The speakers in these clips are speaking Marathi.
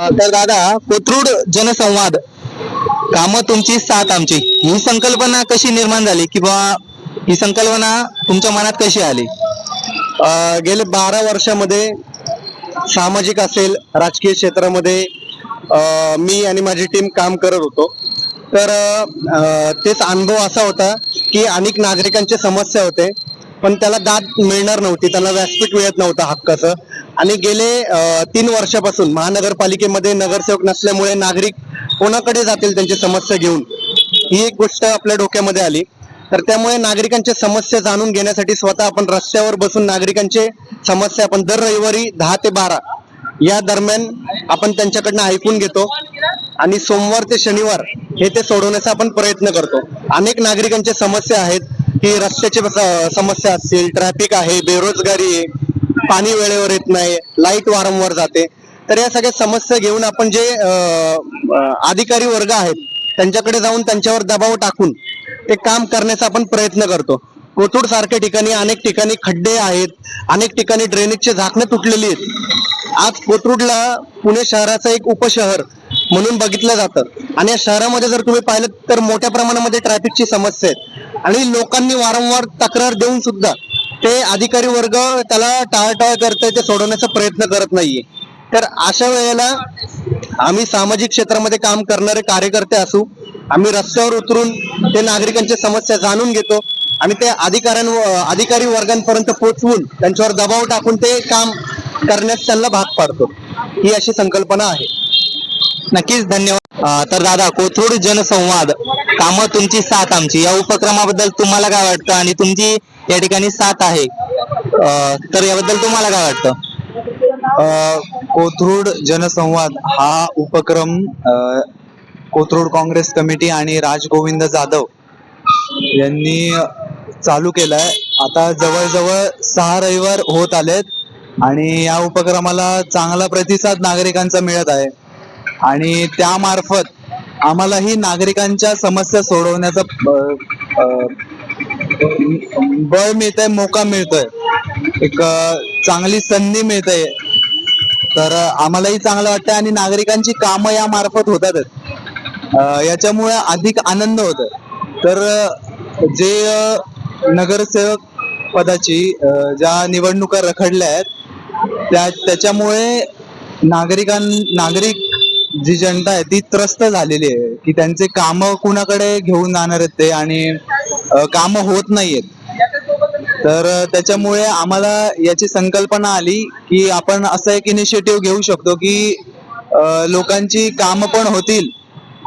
तर दादा कोथरूड जनसंवाद. काम तुमची साथ आमची. ही संकल्पना कशी निर्माण झाली? किंवा ही संकल्पना तुमच्या मनात कशी आली? गेले बारा वर्षामध्ये सामाजिक असेल राजकीय क्षेत्रामध्ये मी आणि माझी टीम काम करत होतो. तर तेच अनुभव असा होता की अनेक नागरिकांचे समस्या होते पण त्याला दाद मिळणार नव्हती त्यांना व्यासपीठ मिळत नव्हतं हक्काचं. आणि गेले तीन वर्षापासून महानगरपालिकेमध्ये नगरसेवक नसल्यामुळे नागरिक कोणाकडे जातील त्यांची समस्या घेऊन ही एक गोष्ट आपल्या डोक्यामध्ये आली. तर त्यामुळे नागरिकांच्या समस्या जाणून घेण्यासाठी स्वतः आपण रस्त्यावर बसून नागरिकांचे समस्या आपण दर रविवारी दहा ते बारा या दरम्यान आपण त्यांच्याकडनं ऐकून घेतो आणि सोमवार ते शनिवार हे ते सोडवण्याचा आपण प्रयत्न करतो. अनेक नागरिकांच्या समस्या आहेत की रस्त्याची समस्या असतील ट्रॅफिक आहे बेरोजगारी आहे पाणी वेळेवर येत नाही लाइट वारंवार जाते. तर या सगळ्या समस्या घेऊन आपण जे अधिकारी वर्ग आहेत त्यांच्याकडे जाऊन त्यांच्यावर दबाव टाकून ते काम करण्याचा आपण प्रयत्न करतो. कोथरूड सारख्या ठिकाणी अनेक ठिकाणी खड्डे आहेत अनेक ठिकाणी ड्रेनेजचे झाकणं तुटलेली आहेत. आज कोथरूडला पुणे शहराचं एक उपशहर म्हणून बघितलं जातं. आणि या शहरामध्ये जर तुम्ही पाहिलं तर मोठ्या प्रमाणामध्ये ट्रॅफिकची समस्या आहे आणि लोकांनी वारंवार तक्रार देऊन सुद्धा ते अधिकारी वर्ग त्याला टाळाटाळ करतंय ते सोडवण्याचा प्रयत्न करत नाहीये. तर अशा वेळेला आम्ही सामाजिक क्षेत्रामध्ये काम करणारे कार्यकर्ते असू आम्ही रस्त्यावर उतरून ते नागरिकांच्या समस्या जाणून घेतो आणि ते अधिकाऱ्यां अधिकारी वर्गांपर्यंत पोहोचवून त्यांच्यावर दबाव टाकून ते काम करण्यास त्यांना भाग पाडतो. ही अशी संकल्पना आहे. नक्कीच धन्यवाद. तर दादा कोथरूड जनसंवाद. काम तुमची साथ आमची. या उपक्रमाबद्दल तुम्हाला काय वाटतं? आणि तुमची या ठिकाणी साथ आहे. तर याबद्दल तुम्हाला काय वाटतं? कोथरूड जनसंवाद हा उपक्रम कोथरूड काँग्रेस कमिटी आणि राजगोविंद जाधव यांनी चालू केलाय. आता जवळजवळ सहा रविवार होत आलेत आणि या उपक्रमाला चांगला प्रतिसाद नागरिकांचा मिळत आहे. आणि त्यामार्फत आम्हालाही नागरिकांच्या समस्या सोडवण्याचा बळ मिळतंय मोका मिळतोय. एक चांगली संधी मिळते तर आम्हालाही चांगलं वाटतं आणि नागरिकांची कामं या मार्फत होतातच याच्यामुळे अधिक आनंद होत तर जे नगरसेवक पदाची ज्या निवडणुका रखडल्या आहेत त्या त्याच्यामुळे नागरिकां नागरिक जी जनता आहे ती त्रस्त झालेली आहे. की त्यांचे काम कुणाकडे घेऊन जाणार आहेत ते आणि काम होत नाहीयेत. तर त्याच्यामुळे आम्हाला याची संकल्पना आली की आपण असं एक इनिशिएटिव्ह घेऊ शकतो की लोकांची कामं पण होतील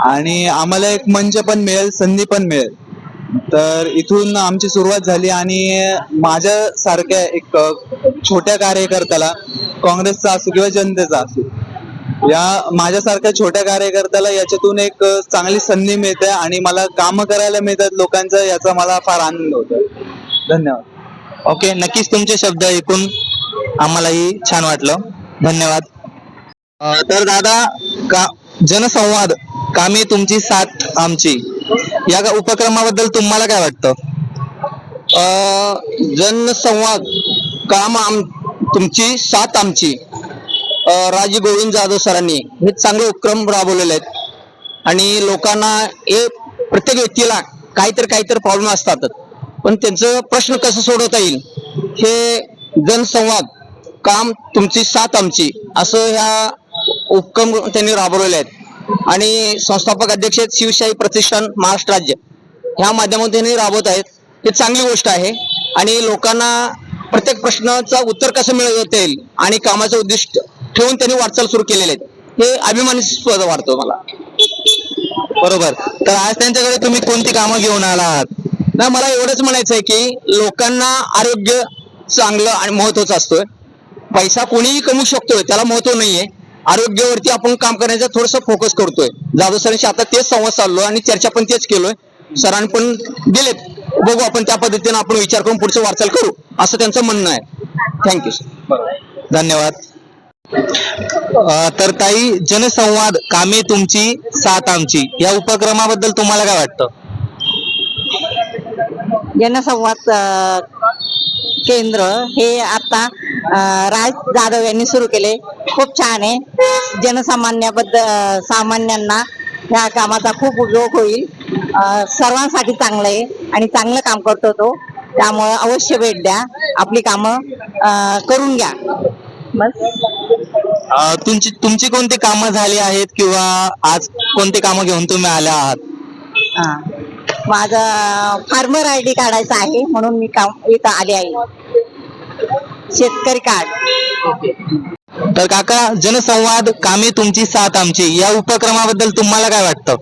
आणि आम्हाला एक मंच पण मिळेल संधी पण मिळेल. तर इथून आमची सुरुवात झाली आणि माझ्या सारख्या एक छोट्या कार्यकर्त्याला काँग्रेसचा असो किंवा जनतेचा असो या माझ्यासारख्या छोट्या कार्यकर्त्याला याच्यातून एक चांगली संधी मिळते आणि मला कामं करायला मिळतात लोकांचं याचा मला फार आनंद होतो. धन्यवाद. ओके नक्कीच तुमचे शब्द ऐकून आम्हालाही छान वाटलं. धन्यवाद. तर दादा का जनसंवाद कामे तुमची साथ आमची. या उपक्रमाबद्दल तुम्हाला काय वाटतं? जनसंवाद काम आम तुमची साथ आमची. राजी गोविंद जाधव सरांनी हे चांगले उपक्रम राबवलेले आहेत. आणि लोकांना हे प्रत्येक व्यक्तीला काहीतरी काहीतरी प्रॉब्लेम असतातच. पण त्यांचं प्रश्न कसं सोडवता येईल? हे जनसंवाद काम तुमची साथ आमची असं ह्या उपक्रम त्यांनी राबवलेले आहेत. आणि संस्थापक अध्यक्ष आहेत शिवशाही प्रतिष्ठान महाराष्ट्र राज्य. ह्या माध्यमातून त्यांनी राबवत आहेत. हे चांगली गोष्ट आहे. आणि लोकांना प्रत्येक प्रश्नाचं उत्तर कसं मिळवता येईल आणि कामाचं उद्दिष्ट ठेवून त्यांनी वाटचाल सुरू केलेले आहेत. हे अभिमानास्पद वाटतं मला. बरोबर. तर आज त्यांच्याकडे तुम्ही कोणती कामं घेऊन आला आहात ना मला एवढंच म्हणायचं आहे की लोकांना आरोग्य चांगलं आणि महत्वाचं असतोय. पैसा कोणीही कमवू शकतोय त्याला महत्त्व नाहीये. आरोग्यावरती आपण काम करण्याचा थोडस फोकस करतोय. जाधव सरांशी आता तेच संवाद चाललो आणि चर्चा पण तेच केलोय. सरांनी पण दिलेत. बघू आपण त्या पद्धतीने आपण विचार करून पुढचं वाटचाल करू असं त्यांचं म्हणणं आहे. थँक्यू सर धन्यवाद. तर ताई जनसंवाद कामे तुमची साथ आमची. या उपक्रमाबद्दल तुम्हाला काय वाटतं? जनसंवाद केंद्र हे आता राज जाधव यांनी सुरू केले. खूप छान आहे. जनसामान्याबद्दल सामान्यांना ह्या कामाचा खूप उपयोग होईल. सर्वांसाठी चांगलं आहे आणि चांगलं काम करतो तो. त्यामुळं अवश्य भेट द्या. आपली कामं करून घ्या. बस. अ, तुमची तुमची कोणती कामं झाली आहेत किंवा आज कोणती कामं घेऊन तुम्ही आल्या आहात? हा. माझं फार्मर आय डी काढायचं आहे म्हणून मी काम इथं आले आहे. शेतकरी कार्ड. तर काका जनसंवाद कामे तुमची साथ आमची. या उपक्रमाबद्दल तुम्हाला काय वाटतं?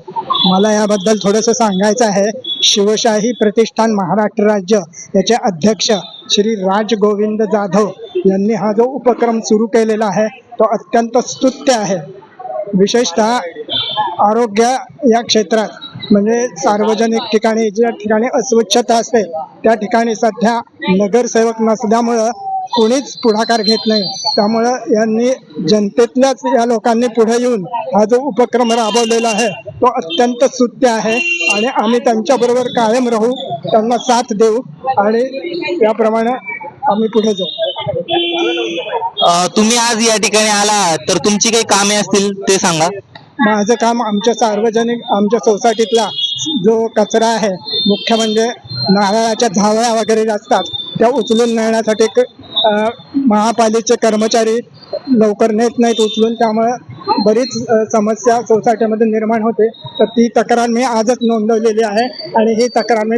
मला याबद्दल थोडस सांगायचं आहे. शिवशाही प्रतिष्ठान महाराष्ट्र राज्य याचे अध्यक्ष श्री राज गोविंद जाधव यांनी हा जो उपक्रम सुरू केलेला आहे तो अत्यंत स्तुत्य आहे. विशेषतः आरोग्य या क्षेत्रात म्हणजे सार्वजनिक ठिकाणी ज्या ठिकाणी अस्वच्छता असते त्या ठिकाणी सध्या नगरसेवक नसल्यामुळं कोणीच पुढाकार घेत नाही. त्यामुळं यांनी जनतेतल्याच या लोकांनी पुढे येऊन हा जो उपक्रम राबवलेला आहे तो अत्यंत सुत्य आहे आणि आम्ही त्यांच्याबरोबर कायम राहू त्यांना साथ देऊ आणि याप्रमाणे आम्ही पुढे जाऊ. तुम्ही आज या ठिकाणी आला तर तुमची काही कामे असतील ते सांगा. माझं काम आमच्या सार्वजनिक आमच्या सोसायटीतला जो कचरा आहे मुख्य म्हणजे नारळाच्या झावळ्या वगैरे असतात त्या उचलून नेण्यासाठी महापालिकेचे कर्मचारी लवकर नेत नाहीत उचलून त्यामुळे बरीच समस्या सोसायटीमध्ये निर्माण होते. तर ती तक्रार मी आजच नोंदवलेली आहे आणि ही तक्रार मी